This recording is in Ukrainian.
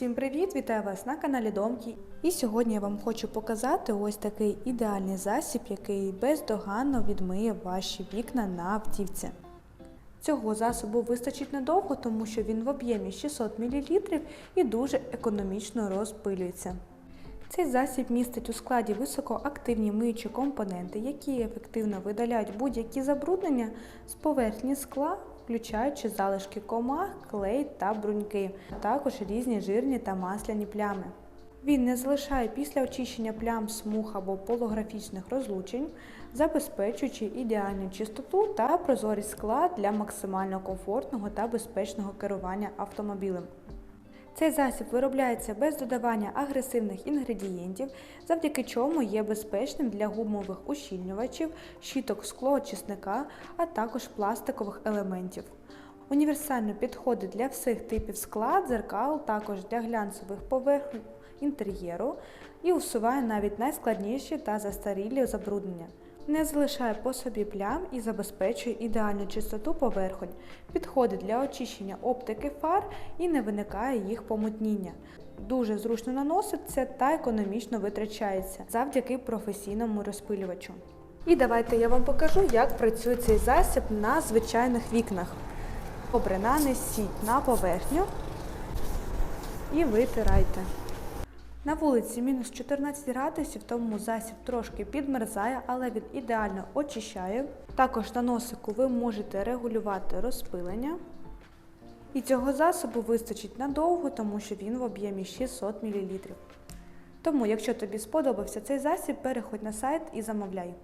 Всім привіт! Вітаю вас на каналі Домки. І сьогодні я вам хочу показати ось такий ідеальний засіб, який бездоганно відмиє ваші вікна на автівці. Цього засобу вистачить надовго, тому що він в об'ємі 600 мл і дуже економічно розпилюється. Цей засіб містить у складі високоактивні миючі компоненти, які ефективно видаляють будь-які забруднення з поверхні скла, включаючи залишки комах, клей та бруньки, а також різні жирні та масляні плями. Він не залишає після очищення плям смуг або полографічних розлучень, забезпечуючи ідеальну чистоту та прозорість скла для максимально комфортного та безпечного керування автомобілем. Цей засіб виробляється без додавання агресивних інгредієнтів, завдяки чому є безпечним для гумових ущільнювачів, щіток склоочисника, а також пластикових елементів. Універсально підходить для всіх типів скла, дзеркал, також для глянцевих поверхень інтер'єру і усуває навіть найскладніші та застарілі забруднення. Не залишає по собі плям і забезпечує ідеальну чистоту поверхонь, підходить для очищення оптики фар і не виникає їх помутніння. Дуже зручно наноситься та економічно витрачається завдяки професійному розпилювачу. І давайте я вам покажу, як працює цей засіб на звичайних вікнах. Добре, нанесіть на поверхню і витирайте. На вулиці мінус 14 градусів, тому засіб трошки підмерзає, але він ідеально очищає. Також на носику ви можете регулювати розпилення. І цього засобу вистачить надовго, тому що він в об'ємі 600 мл. Тому, якщо тобі сподобався цей засіб, переходь на сайт і замовляй.